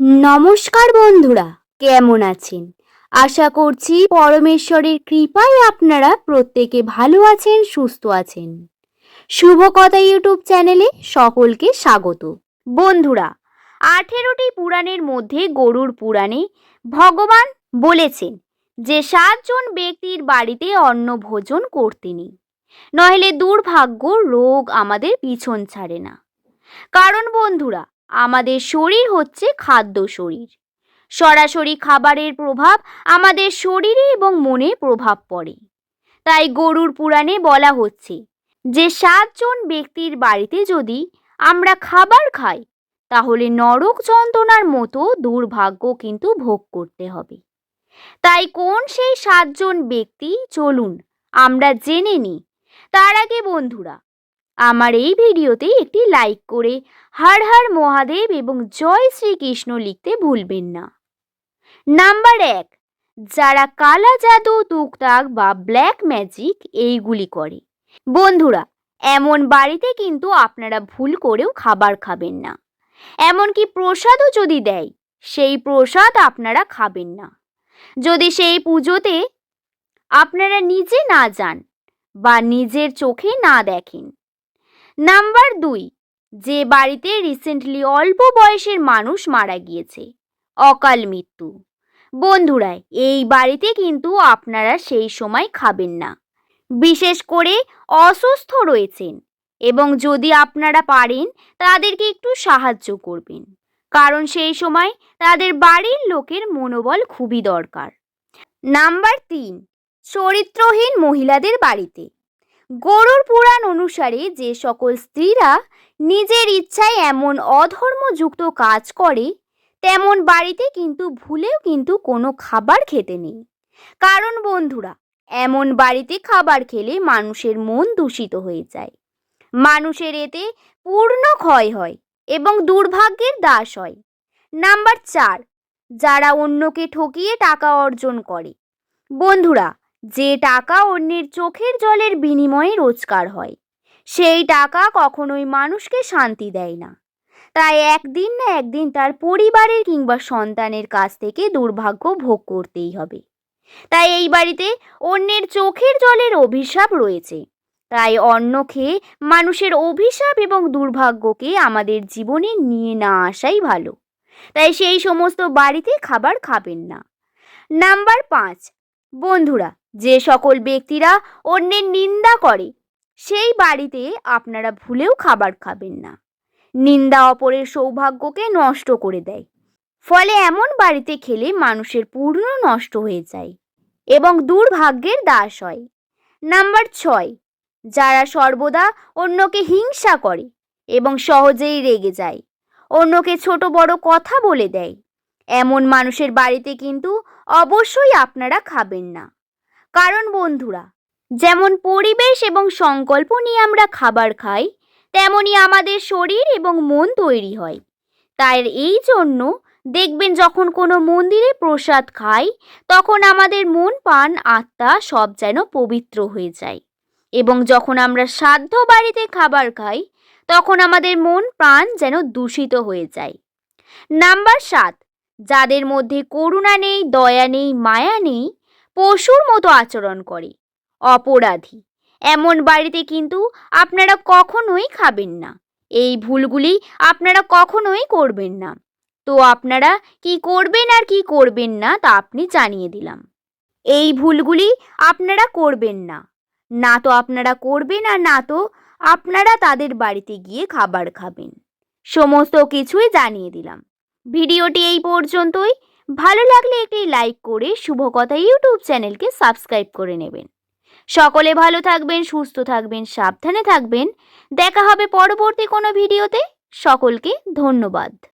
নমস্কার বন্ধুরা, কেমন আছেন? আশা করছি পরমেশ্বরের কৃপায় আপনারা প্রত্যেকে ভালো আছেন, সুস্থ আছেন। শুভ কথা ইউটিউব চ্যানেলে সকলকে স্বাগত। বন্ধুরা, আঠেরোটি পুরাণের মধ্যে গরুর পুরাণে ভগবান বলেছেন যে, সাতজন ব্যক্তির বাড়িতে অন্ন ভোজন করতে নেই, নইলে দুর্ভাগ্য রোগ আমাদের পিছন ছাড়ে না। কারণ বন্ধুরা আমাদের শরীর হচ্ছে খাদ্য শরীর। সরাসরি খাবারের প্রভাব আমাদের শরীরে এবং মনে প্রভাব পড়ে। তাই গরুর পুরাণে বলা হচ্ছে, যে সাতজন ব্যক্তির বাড়িতে যদি আমরা খাবার খাই, তাহলে নরক যন্ত্রণার মতো দুর্ভাগ্য কিন্তু ভোগ করতে হবে। তাই কোন সেই সাতজন ব্যক্তি, চলুন আমরা জেনে নিই। তার আগে বন্ধুরা আমার এই ভিডিওতে একটি লাইক করে হর হর মহাদেব এবং জয় শ্রীকৃষ্ণ লিখতে ভুলবেন না। নাম্বার এক, যারা কালা জাদু, তুকতাক বা ব্ল্যাক ম্যাজিক এইগুলি করে। বন্ধুরা, এমন বাড়িতে কিন্তু আপনারা ভুল করেও খাবার খাবেন না। এমনকি প্রসাদও যদি দেয়, সেই প্রসাদ আপনারা খাবেন না। যদি সেই পুজোতে আপনারা নিজে না যান বা নিজের চোখে না দেখেন নাম্বার দুই, যে বাড়িতে রিসেন্টলি অল্প বয়সের মানুষ মারা গিয়েছে, অকাল মৃত্যু। বন্ধুরা, এই বাড়িতে কিন্তু আপনারা সেই সময় খাবেন না। বিশেষ করে অসুস্থ রয়েছেন এবং যদি আপনারা পারেন, তাদেরকে একটু সাহায্য করবেন। কারণ সেই সময় তাদের বাড়ির লোকের মনোবল খুবই দরকার। নাম্বার তিন, চরিত্রহীন মহিলাদের বাড়িতে। গরুর পুরাণ অনুসারে যে সকল স্ত্রীরা নিজের ইচ্ছায় এমন অধর্মযুক্ত কাজ করে, তেমন বাড়িতে কিন্তু ভুলেও কিন্তু কোনো খাবার খেতে নেই। কারণ বন্ধুরা, এমন বাড়িতে খাবার খেলে মানুষের মন দূষিত হয়ে যায়। মানুষের এতে পূর্ণ ক্ষয় হয় এবং দুর্ভাগ্যের দাস হয়। নাম্বার চার, যারা অন্যকে ঠকিয়ে টাকা অর্জন করে। বন্ধুরা যে টাকা অন্যের চোখের জলের বিনিময়ে রোজগার হয়, সেই টাকা কখনোই মানুষকে শান্তি দেয় না। তাই একদিন না একদিন তার পরিবারের কিংবা সন্তানের কাছ থেকে দুর্ভাগ্য ভোগ করতেই হবে। তাই এই বাড়িতে অন্যের চোখের জলের অভিশাপ রয়েছে। তাই অন্ন খেয়ে মানুষের অভিশাপ এবং দুর্ভাগ্যকে আমাদের জীবনে নিয়ে না আসাই ভালো। তাই সেই সমস্ত বাড়িতে খাবার খাবেন না। নাম্বার পাঁচ বন্ধুরা, যে সকল ব্যক্তিরা অন্যের নিন্দা করে, সেই বাড়িতে আপনারা ভুলেও খাবার খাবেন না। নিন্দা অপরের সৌভাগ্যকে নষ্ট করে দেয়। ফলে এমন বাড়িতে খেলে মানুষের পূর্ণ নষ্ট হয়ে যায় এবং দুর্ভাগ্যের দাস হয়। নাম্বার ছয়, যারা সর্বদা অন্যকে হিংসা করে এবং সহজেই রেগে যায়, অন্যকে ছোট বড় কথা বলে দেয়। এমন মানুষের বাড়িতে কিন্তু অবশ্যই আপনারা খাবেন না। কারণ বন্ধুরা, যেমন পরিবেশ এবং সংকল্প নিয়ে আমরা খাবার খাই তেমনই আমাদের শরীর এবং মন তৈরি হয়। তাই এই জন্য দেখবেন যখন কোনো মন্দিরে প্রসাদ খাই, তখন আমাদের মন, প্রাণ, আত্মা সব যেন পবিত্র হয়ে যায়। এবং যখন আমরা সাধ্য বাড়িতে খাবার খাই, তখন আমাদের মন, প্রাণ যেন দূষিত হয়ে যায়। নাম্বার সাত যাদের মধ্যে করুণা নেই, দয়া নেই, মায়া নেই, পশুর মতো আচরণ করে। অপরাধী। এমন বাড়িতে কিন্তু আপনারা কখনোই খাবেন না। এই ভুলগুলি আপনারা কখনোই করবেন না। তো আপনারা কি করবেন আর কি করবেন না তা আপনি জানিয়ে দিলাম। এই ভুলগুলি আপনারা করবেন না। না তো আপনারা করবেন আর না তো আপনারা তাদের বাড়িতে গিয়ে খাবার খাবেন। সমস্ত কিছুই জানিয়ে দিলাম। ভিডিওটি এই পর্যন্তই। ভালো লাগলে একটি লাইক করে শুভ শুভকথা ইউটিউব চ্যানেলকে সাবস্ক্রাইব করে নেবেন। সকলে ভালো থাকবেন, সুস্থ থাকবেন, সাবধানে থাকবেন। দেখা হবে পরবর্তী কোনো ভিডিওতে। সকলকে ধন্যবাদ।